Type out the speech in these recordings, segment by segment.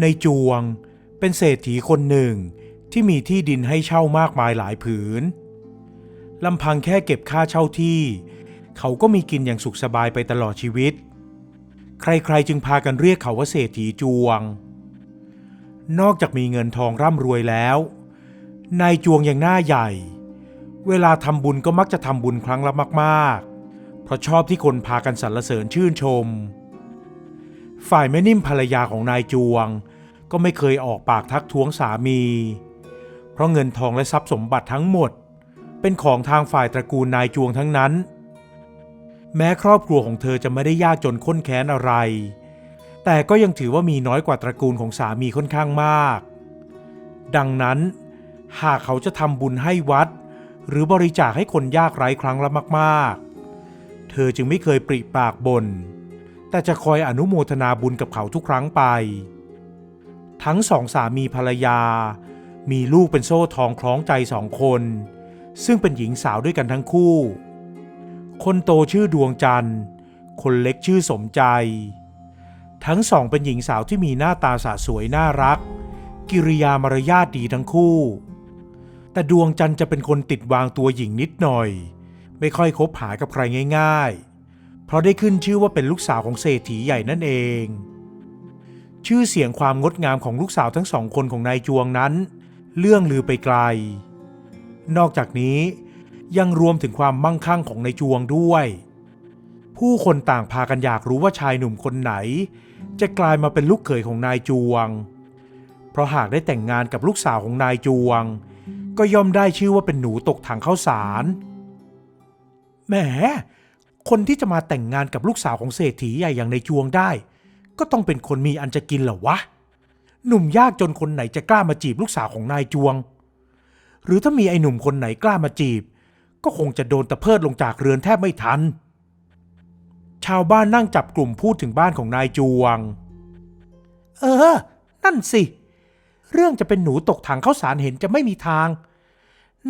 ในจวง เป็นเศรษฐีคนหนึ่งที่มีที่ดินให้เช่ามากมายหลายผืนลำพังแค่เก็บค่าเช่าที่ เขาก็มีกินอย่างสุขสบายไปตลอดชีวิต ใครๆจึงพากันเรียกเขาว่าเศรษฐีจวง นอกจากมีเงินทองร่ำรวยแล้ว นายจวงยังหน้าใหญ่ เวลาทำบุญก็มักจะทำบุญครั้งละมาก ๆ เพราะชอบที่คนพากันสรรเสริญชื่นชม ฝ่ายแม่นิ่มภรรยาของนายจวง ก็ไม่เคยออกปากทักท้วงสามี เพราะเงินทองและทรัพย์สมบัติทั้งหมด เป็นของทางฝ่ายตระกูลนายจวงทั้งนั้น แม้ครอบครัวของเธอจะไม่ได้ยากจนข้นแค้นอะไร แต่ก็ยังถือว่ามีน้อยกว่าตระกูลของสามีค่อนข้างมาก ดังนั้น หากเขาจะทำบุญให้วัด หรือบริจาคให้คนยากไร้ครั้งละมาก ๆ เธอจึงไม่เคยปริปากบน่น แต่จะคอยอนุโมทนาบุญกับเขาทุกครั้งไป ทั้งสองสามีภรรยา มีลูกเป็นโซ่ทองคล้องใจสองคน ซึ่งเป็นหญิงสาวด้วยกันทั้งคู่ คนโตชื่อดวงจันทร์ คนเล็กชื่อสมใจ ทั้งสองเป็นหญิงสาวที่มีหน้าตาสะสวยน่ารัก กิริยามารยาทดีทั้งคู่ แต่ดวงจันทร์จะเป็นคนติดวางตัวหญิงนิดหน่อย ไม่ค่อยคบหากับใครง่าย ๆ เพราะได้ขึ้นชื่อว่าเป็นลูกสาวของเศรษฐีใหญ่นั่นเอง ชื่อเสียงความงดงามของลูกสาวทั้งสองคนของนายจวงนั้น เรื่องลือไปไกล นอกจากนี้ยังรวมถึงความมั่งคั่งของนายจวงด้วย ผู้คนต่างพากันอยากรู้ว่าชายหนุ่มคนไหน จะกลายมาเป็นลูกเขยของนายจวง เพราะหากได้แต่งงานกับลูกสาวของนายจวง ก็ย่อมได้ชื่อว่าเป็นหนูตกถังข้าวสารแหม คนที่จะมาแต่งงานกับลูกสาวของเศรษฐีใหญ่อย่างนายจวงได้ ก็ต้องเป็นคนมีอันจะกินเหรอวะ หนุ่มยากจนคนไหนจะกล้ามาจีบลูกสาวของนายจวง หรือถ้ามีไอ้หนุ่มคนไหนกล้ามาจีบ ก็คงจะโดนตะเพิดลงจากเรือนแทบไม่ทัน ชาวบ้านนั่งจับกลุ่มพูดถึงบ้านของนายจวง เออ นั่นสิ เรื่องจะเป็นหนูตกถังข้าวสารเห็นจะไม่มีทาง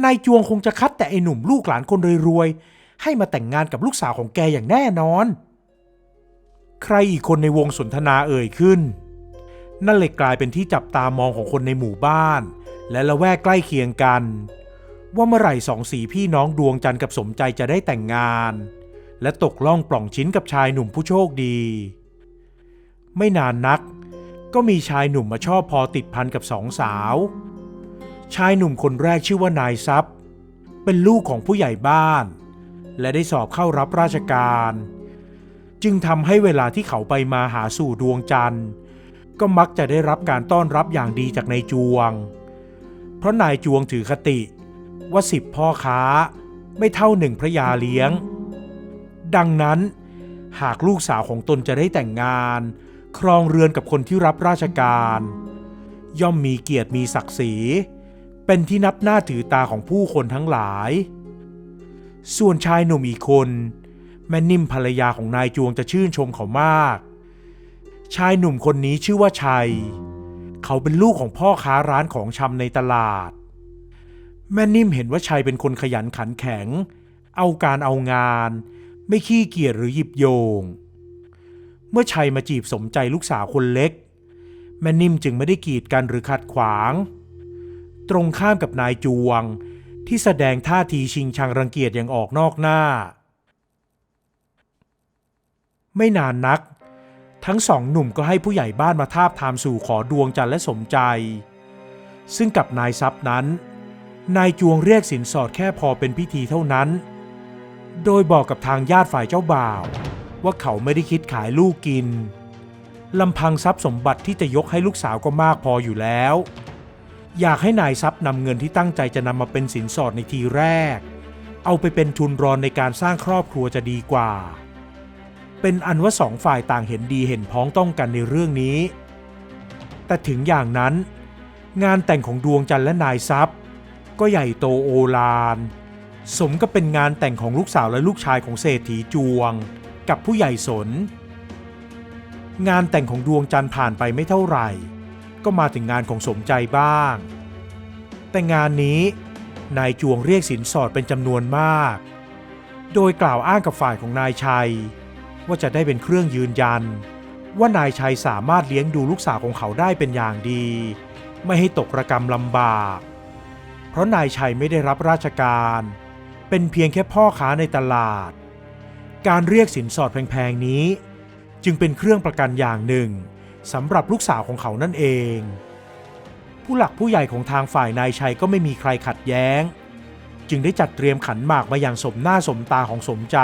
นายจวงคงจะคัดแต่ไอ้หนุ่มลูกหลานคนรวยๆ ให้มาแต่งงานกับลูกสาวของแกอย่างแน่นอน ใครอีกคนในวงสนทนาเอ่ยขึ้น นั่นเลยกลายเป็นที่จับตามองของคนในหมู่บ้าน และละแวกใกล้เคียงกัน ว่าเมื่อไหร่สองสีพี่น้องดวงจันทร์กับสมใจจะได้แต่งงาน และตกล่องปล่องชิ้นกับชายหนุ่มผู้โชคดี ไม่นานนัก ก็มีชายหนุ่มมาชอบพอติดพันกับสองสาว ชายหนุ่มคนแรกชื่อว่านายทรัพย์เป็นลูกของผู้ใหญ่บ้าน และได้สอบเข้ารับราชการ จึงทำให้เวลาที่เขาไปมาหาสู่ดวงจันทร์ ก็มักจะได้รับการต้อนรับอย่างดีจากนายจวง เพราะนายจวงถือคติ ว่าสิบพ่อค้าไม่เท่าหนึ่งพระยาเลี้ยง ดังนั้น หากลูกสาวของตนจะได้แต่งงาน ครองเรือนกับคนที่รับราชการ ย่อมมีเกียรติมีศักดิ์ศรี เป็นที่นับหน้าถือตาของผู้คนทั้งหลาย ส่วนชายหนุ่มอีกคน แม่นิ่มภรรยาของนายจวงจะชื่นชมเขามาก ชายหนุ่มคนนี้ชื่อว่าชัย เขาเป็นลูกของพ่อค้าร้านของชำในตลาด แม่นิ่มเห็นว่าชัยเป็นคนขยันขันแข็ง เอาการเอางาน ไม่ขี้เกียจหรือหยิบโยง เมื่อชัยมาจีบสมใจลูกสาวคนเล็ก แม่นิ่มจึงไม่ได้กีดกันหรือขัดขวาง ตรงข้ามกับนายจวง ที่แสดงท่าทีชิงชังรังเกียจอย่างออกนอกหน้า ไม่นานนัก ทั้งสองหนุ่มก็ให้ผู้ใหญ่บ้านมาทาบทามสู่ขอดวงจันทร์และสมใจ ซึ่งกับนายทรัพย์นั้น นายจวงเรียกสินสอดแค่พอเป็นพิธีเท่านั้น โดยบอกกับทางญาติฝ่ายเจ้าบ่าว ว่าเขาไม่ได้คิดขายลูกกินลำพังทรัพย์สมบัติที่จะยกให้ลูกสาวก็มากพออยู่แล้ว อยากให้นายทรัพย์นำเงินที่ตั้งใจจะนำมาเป็นสินสอดในทีแรก เอาไปเป็นทุนรอนในการสร้างครอบครัวจะดีกว่า เป็นอันว่าสองฝ่ายต่างเห็นดีเห็นพ้องต้องกันในเรื่องนี้ แต่ถึงอย่างนั้น งานแต่งของดวงจันทร์และนายทรัพย์ ก็ใหญ่โตโอฬารสมกับเป็นงานแต่งของลูกสาวและลูกชายของเศรษฐีจวง กับผู้ใหญ่สน งานแต่งของดวงจันทร์ผ่านไปไม่เท่าไหร่ ก็มาถึงงานของสมใจบ้าง แต่งานนี้นายจวงเรียกสินสอดเป็นจำนวนมาก โดยกล่าวอ้างกับฝ่ายของนายชัย ว่าจะได้เป็นเครื่องยืนยัน ว่านายชัยสามารถเลี้ยงดูลูกสาวของเขาได้เป็นอย่างดี ไม่ให้ตกระกรรมลำบาก เพราะนายชัยไม่ได้รับราชการ เป็นเพียงแค่พ่อค้าในตลาด การเรียกสินสอดแพงๆนี้ จึงเป็นเครื่องประกันอย่างหนึ่ง สำหรับลูกสาวของเขานั่นเอง ผู้หลักผู้ใหญ่ของทางฝ่ายนายชัยก็ไม่มีใครขัดแย้ง จึงได้จัดเตรียมขันหมากมาอย่างสมหน้าสมตาของสมใจ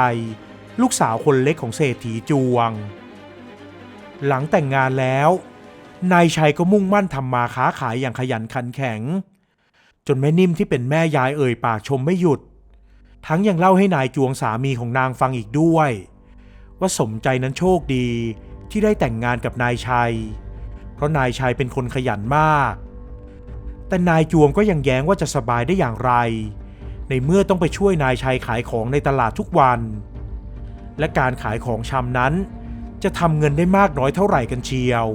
ลูกสาวคนเล็กของเศรษฐีจวง หลังแต่งงานแล้ว นายชัยก็มุ่งมั่นทำมาค้าขายอย่างขยันขันแข็ง จนแม่นิ่มที่เป็นแม่ยายเอ่ยปากชมไม่หยุด ทั้งยังเล่าให้นายจวงสามีของนางฟังอีกด้วย ว่าสมใจนั้นโชคดี ที่ได้แต่งงานกับนายชัย เพราะนายชัยเป็นคนขยันมาก แต่นายจวงก็ยังแย้งว่าจะสบายได้อย่างไร ในเมื่อต้องไปช่วยนายชัยขายของในตลาดทุกวัน และการขายของชำนั้น จะทำเงินได้มากน้อยเท่าไหร่กันเชียว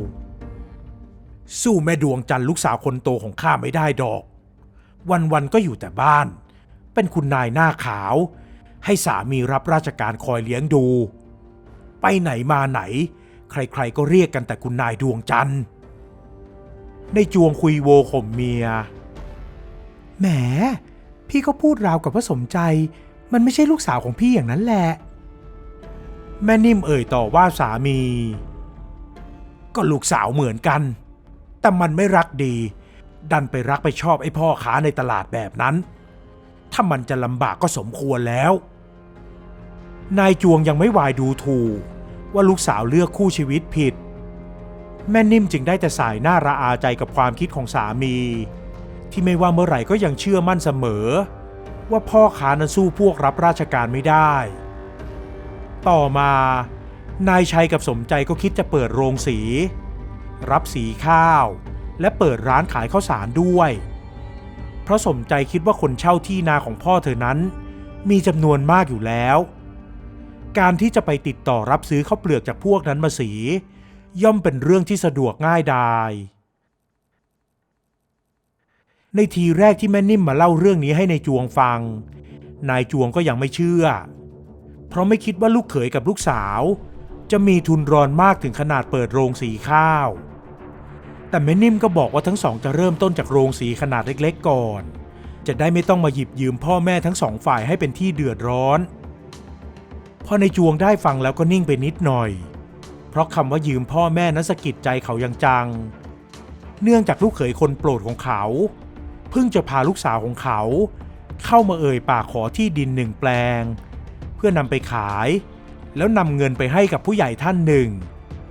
สู้แม่ดวงจันทร์ลูกสาวคนโตของข้าไม่ได้ดอก วันๆก็อยู่แต่บ้าน เป็นคุณนายหน้าขาว ให้สามีรับราชการคอยเลี้ยงดูไปไหนมาไหน ใครๆก็เรียกกันแต่คุณนายดวงจันทร์ ในจวงคุยโวข่มเมีย แหม พี่ก็พูดราวกับว่าสมใจ มันไม่ใช่ลูกสาวของพี่อย่างนั้นแหละ แม่นิ่มเอ่ยต่อว่าสามี ก็ลูกสาวเหมือนกัน แต่มันไม่รักดี ดันไปรักไปชอบไอ้พ่อค้าในตลาดแบบนั้น ถ้ามันจะลำบากก็สมควรแล้ว นายจวงยังไม่วายดูถูก ว่าลูกสาวเลือกคู่ชีวิตผิด แม่นิ่มจึงได้แต่สายหน้าระอาใจกับความคิดของสามี ที่ไม่ว่าเมื่อไหร่ก็ยังเชื่อมั่นเสมอ ว่าพ่อค้านั้นสู้พวกรับราชการไม่ได้ ต่อมานายชัยกับสมใจก็คิดจะเปิดโรงสี รับสีข้าว และเปิดร้านขายข้าวสารด้วย เพราะสมใจคิดว่าคนเช่าที่นาของพ่อเธอนั้น มีจำนวนมากอยู่แล้ว การที่จะไปติดต่อรับซื้อข้าวเปลือกจากพวกนั้นมาสี ย่อมเป็นเรื่องที่สะดวกง่ายดายในทีแรกที่แม่นิ่มมาเล่าเรื่องนี้ให้ในายจวงฟัง นายจวงก็ยังไม่เชื่อ เพราะไม่คิดว่าลูกเขยกับลูกสาว จะมีทุนรอนมากถึงขนาดเปิดโรงสีข้าว แต่แม่นิ่มก็บอกว่าทั้งสองจะเริ่มต้นจากโรงสีขนาดเล็กๆก่อน จะได้ไม่ต้องมาหยิบยืมพ่อแม่ทั้งสองฝ่ายให้เป็นที่เดือดร้อน พอในจวงได้ฟังแล้วก็นิ่งไปนิดหน่อย เพราะคำว่ายืมพ่อแม่นั้นสะกิดใจเขาอย่างจัง เนื่องจากลูกเขยคนโปรดของเขา เพิ่งจะพาลูกสาวของเขา เข้ามาเอ่ยปากขอที่ดินหนึ่งแปลง เพื่อนำไปขาย แล้วนำเงินไปให้กับผู้ใหญ่ท่านหนึ่ง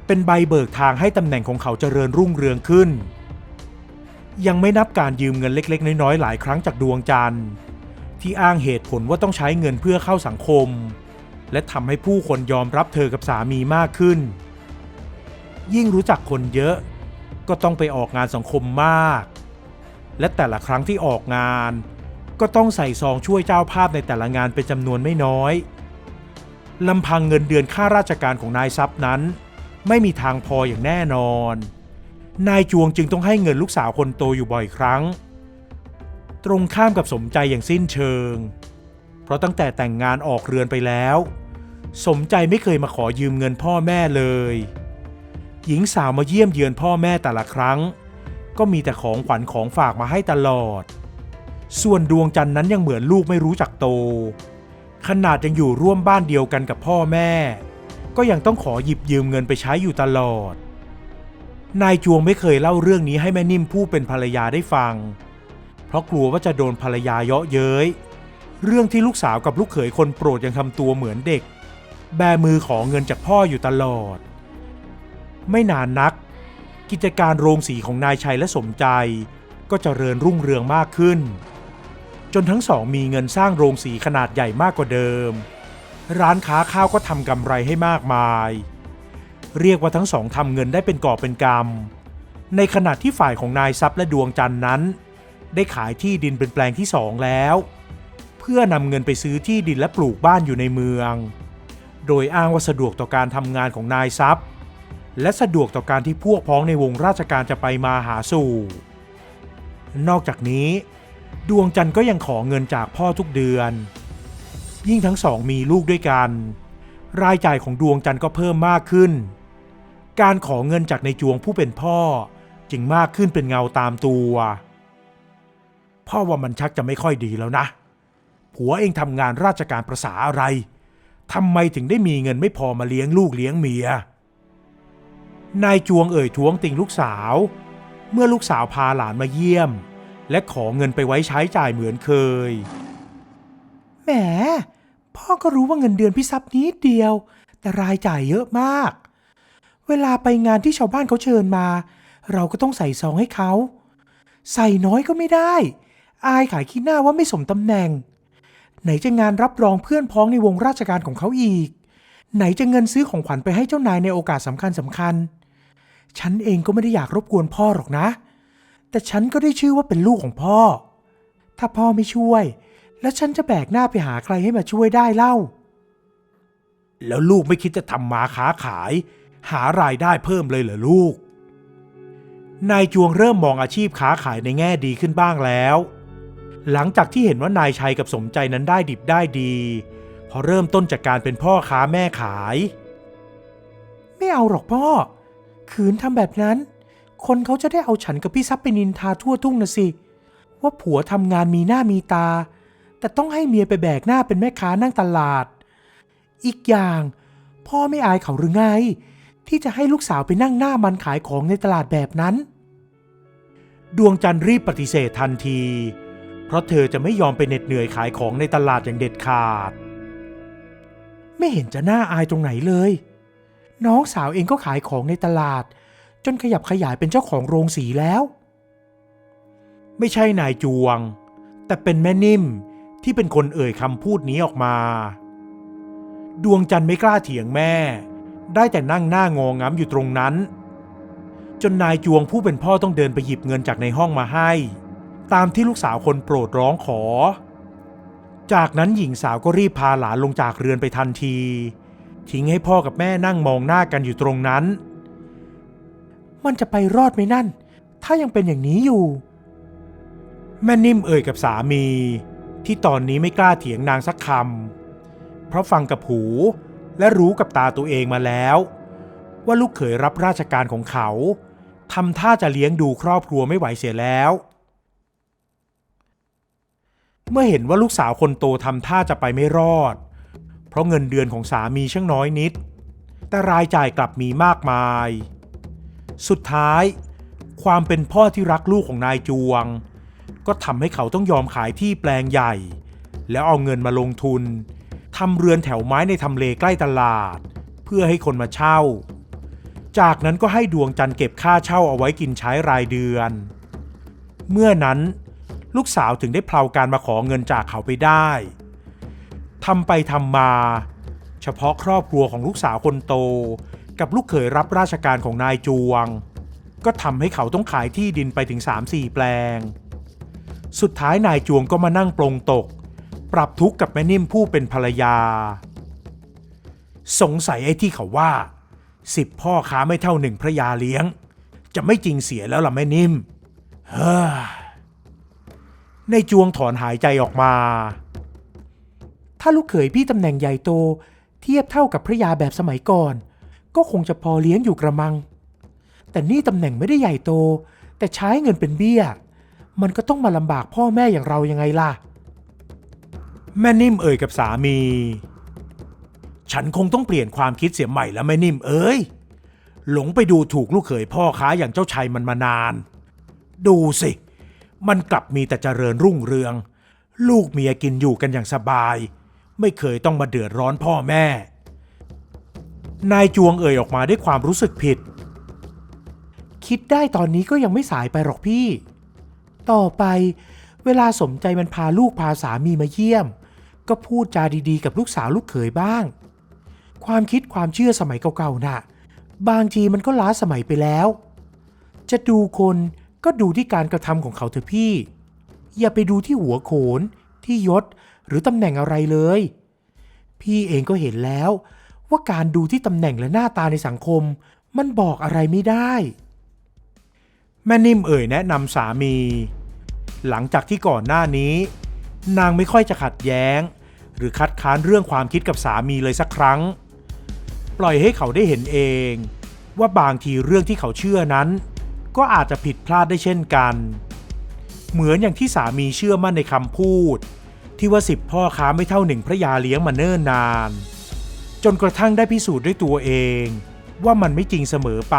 เป็นใบเบิกทางให้ตำแหน่งของเขาเจริญรุ่งเรืองขึ้น ยังไม่นับการยืมเงินเล็ก ๆ น้อยๆหลายครั้งจากดวงจันทร์ที่อ้างเหตุผลว่าต้องใช้เงินเพื่อเข้าสังคม และทำให้ผู้คนยอมรับเธอกับสามีมากขึ้น ยิ่งรู้จักคนเยอะ ก็ต้องไปออกงานสังคมมาก และแต่ละครั้งที่ออกงาน ก็ต้องใส่ซองช่วยเจ้าภาพในแต่ละงานเป็นจำนวนไม่น้อยลำพังเงินเดือนค่าราชการของนายทรัพย์นั้น ไม่มีทางพออย่างแน่นอน นายจวงจึงต้องให้เงินลูกสาวคนโตอยู่บ่อยครั้ง ตรงข้ามกับสมใจอย่างสิ้นเชิง เพราะตั้งแต่แต่งงานออกเรือนไปแล้ว สมใจไม่เคยมาขอยืมเงินพ่อแม่เลย หญิงสาวมาเยี่ยมเยือนพ่อแม่แต่ละครั้ง ก็มีแต่ของขวัญของฝากมาให้ตลอด ส่วนดวงจันทร์นั้นยังเหมือนลูกไม่รู้จักโต ขนาดยังอยู่ร่วมบ้านเดียวกันกับพ่อแม่ ก็ยังต้องขอหยิบยืมเงินไปใช้อยู่ตลอด นายจวงไม่เคยเล่าเรื่องนี้ให้แม่นิ่มผู้เป็นภรรยาได้ฟัง เพราะกลัวว่าจะโดนภรรยาเยาะเย้ย เรื่องที่ลูกสาวกับลูกเขยคนโปรดยังทำตัวเหมือนเด็ก แบมือขอเงินจากพ่ออยู่ตลอด ไม่นานนัก กิจการโรงสีของนายชัยและสมใจ ก็เจริญรุ่งเรืองมากขึ้น จนทั้งสองมีเงินสร้างโรงสีขนาดใหญ่มากกว่าเดิม ร้านค้าข้าวก็ทำกำไรให้มากมาย เรียกว่าทั้งสองทำเงินได้เป็นกอบเป็นกำในขณะที่ฝ่ายของนายทรัพย์และดวงจันทร์นั้น ได้ขายที่ดินเป็นแปลงที่สองแล้ว พื่อนำเงินไปซื้อที่ดินและปลูกบ้านอยู่ในเมือง โดยอ้างว่าสะดวกต่อการทำงานของนายทรัพย์ และสะดวกต่อการที่พวกพ้องในวงราชการจะไปมาหาสู่ นอกจากนี้ ดวงจันทร์ก็ยังขอเงินจากพ่อทุกเดือน ยิ่งทั้งสองมีลูกด้วยกัน รายจ่ายของดวงจันทร์ก็เพิ่มมากขึ้น การขอเงินจากในจวงผู้เป็นพ่อจึงมากขึ้นเป็นเงาตามตัวพ่อว่ามันชักจะไม่ค่อยดีแล้วนะ ผัวเองทำงานราชการประษาอะไรทำไมถึงได้มีเงินไม่พอมาเลี้ยงลูกเลี้ยงเมีย นายจวงเอ่ยท้วงติงลูกสาว เมื่อลูกสาวพาหลานมาเยี่ยม และขอเงินไปไว้ใช้จ่ายเหมือนเคย แหม พ่อก็รู้ว่าเงินเดือนพี่ซับนิดเดียว แต่รายจ่ายเยอะมาก เวลาไปงานที่ชาวบ้านเขาเชิญมา เราก็ต้องใส่ซองให้เขา ใส่น้อยก็ไม่ได้ อายขายขี้หน้าว่าไม่สมตำแหน่ง ไหนจะงานรับรองเพื่อนพ้องในวงราชการของเขาอีก ไหนจะเงินซื้อของขวัญไปให้เจ้านายในโอกาสสำคัญสำคัญ ฉันเองก็ไม่ได้อยากรบกวนพ่อหรอกนะ แต่ฉันก็ได้ชื่อว่าเป็นลูกของพ่อ ถ้าพ่อไม่ช่วย แล้วฉันจะแบกหน้าไปหาใครให้มาช่วยได้เล่า แล้วลูกไม่คิดจะทำมาค้าขาย หารายได้เพิ่มเลยเหรอลูก นายจวงเริ่มมองอาชีพค้าขายในแง่ดีขึ้นบ้างแล้ว หลังจากที่เห็นว่านายชัยกับสมใจนั้นได้ดิบได้ดี พอเริ่มต้นจากการเป็นพ่อค้าแม่ขาย ไม่เอาหรอกพ่อ ขืนทำแบบนั้น คนเขาจะได้เอาฉันกับพี่ซับไปนินทาทั่วทุ่งนะสิ ว่าผัวทำงานมีหน้ามีตา แต่ต้องให้เมียไปแบกหน้าเป็นแม่ค้านั่งตลาด อีกอย่าง พ่อไม่อายเขาหรือไง ที่จะให้ลูกสาวไปนั่งหน้ามันขายของในตลาดแบบนั้น ดวงจันทร์รีบปฏิเสธทันที เพราะเธอจะไม่ยอมไปเหน็ดเหนื่อยขายของในตลาดอย่างเด็ดขาด ไม่เห็นจะน่าอายตรงไหนเลย น้องสาวเองก็ขายของในตลาด จนขยับขยายเป็นเจ้าของโรงสีแล้ว ไม่ใช่นายจวง แต่เป็นแม่นิ่มที่เป็นคนเอ่ยคำพูดนี้ออกมา ดวงจันทร์ไม่กล้าเถียงแม่ ได้แต่นั่งหน้างองง้ำอยู่ตรงนั้น จนนายจวงผู้เป็นพ่อต้องเดินไปหยิบเงินจากในห้องมาให้ ตามที่ลูกสาวคนโปรดร้องขอ จากนั้นหญิงสาวก็รีบพาหลานลงจากเรือนไปทันที ทิ้งให้พ่อกับแม่นั่งมองหน้ากันอยู่ตรงนั้น มันจะไปรอดไหมนั่น ถ้ายังเป็นอย่างนี้อยู่ แม่นิ่มเอ่ยกับสามี ที่ตอนนี้ไม่กล้าเถียงนางสักคำเพราะฟังกับหูและรู้กับตาตัวเองมาแล้ว ว่าลูกเขยรับราชการของเขาทำท่าจะเลี้ยงดูครอบครัวไม่ไหวเสียแล้ว เมื่อเห็นว่าลูกสาวคนโตทำท่าจะไปไม่รอด เพราะเงินเดือนของสามีช่างน้อยนิด แต่รายจ่ายกลับมีมากมาย สุดท้าย ความเป็นพ่อที่รักลูกของนายจวง ก็ทำให้เขาต้องยอมขายที่แปลงใหญ่ แล้วเอาเงินมาลงทุนทำเรือนแถวไม้ในทำเลใกล้ตลาด เพื่อให้คนมาเช่า จากนั้นก็ให้ดวงจันทร์เก็บค่าเช่าเอาไว้กินใช้รายเดือน เมื่อนั้น ลูกสาวถึงได้เพลาการมาขอเงินจากเขาไปได้ทำไปทำมา เฉพาะครอบครัวของลูกสาวคนโต กับลูกเขยรับราชการของนายจวง ก็ทำให้เขาต้องขายที่ดินไปถึง 3-4 แปลง สุดท้ายนายจวงก็มานั่งปลงตก ปรับทุกข์กับแม่นิ่มผู้เป็นภรรยา สงสัยไอ้ที่เขาว่าสิบพ่อค้าไม่เท่าหนึ่งพระยาเลี้ยง จะไม่จริงเสียแล้วล่ะแม่นิ่มเฮ้อ ในจวงถอนหายใจออกมา ถ้าลูกเขยพี่ตำแหน่งใหญ่โต เทียบเท่ากับพระยาแบบสมัยก่อน ก็คงจะพอเลี้ยงอยู่กระมัง แต่นี่ตำแหน่งไม่ได้ใหญ่โต แต่ใช้เงินเป็นเบี้ย มันก็ต้องมาลำบากพ่อแม่อย่างเรายังไงล่ะ แม่นิ่มเอ่ยกับสามี ฉันคงต้องเปลี่ยนความคิดเสียใหม่แล้วแม่นิ่มเอ้ยหลงไปดูถูกลูกเขยพ่อค้าอย่างเจ้าชัยมันมานาน ดูสิ มันกลับมีแต่เจริญรุ่งเรือง ลูกเมียกินอยู่กันอย่างสบาย ไม่เคยต้องมาเดือดร้อนพ่อแม่ นายจวงเอ่ยออกมาด้วยความรู้สึกผิด คิดได้ตอนนี้ก็ยังไม่สายไปหรอกพี่ ต่อไป เวลาสมใจมันพาลูกพาสามีมาเยี่ยม ก็พูดจาดีๆ กับลูกสาวลูกเขยบ้าง ความคิดความเชื่อสมัยเก่าๆน่ะบางทีมันก็ล้าสมัยไปแล้ว จะดูคน ก็ดูที่การกระทำของเขาเถอะพี่ อย่าไปดูที่หัวโขน ที่ยศหรือตำแหน่งอะไรเลย พี่เองก็เห็นแล้วว่าการดูที่ตำแหน่งและหน้าตาในสังคม มันบอกอะไรไม่ได้ แม่นิ่มเอ่ยแนะนำสามี หลังจากที่ก่อนหน้านี้ นางไม่ค่อยจะขัดแย้ง หรือคัดค้านเรื่องความคิดกับสามีเลยสักครั้ง ปล่อยให้เขาได้เห็นเอง ว่าบางทีเรื่องที่เขาเชื่อนั้น ก็อาจจะผิดพลาดได้เช่นกัน เหมือนอย่างที่สามีเชื่อมั่นในคำพูด ที่ว่าสิบพ่อค้าไม่เท่าหนึ่งพระยาเลี้ยงมาเนิ่นนาน จนกระทั่งได้พิสูจน์ด้วยตัวเอง ว่ามันไม่จริงเสมอไป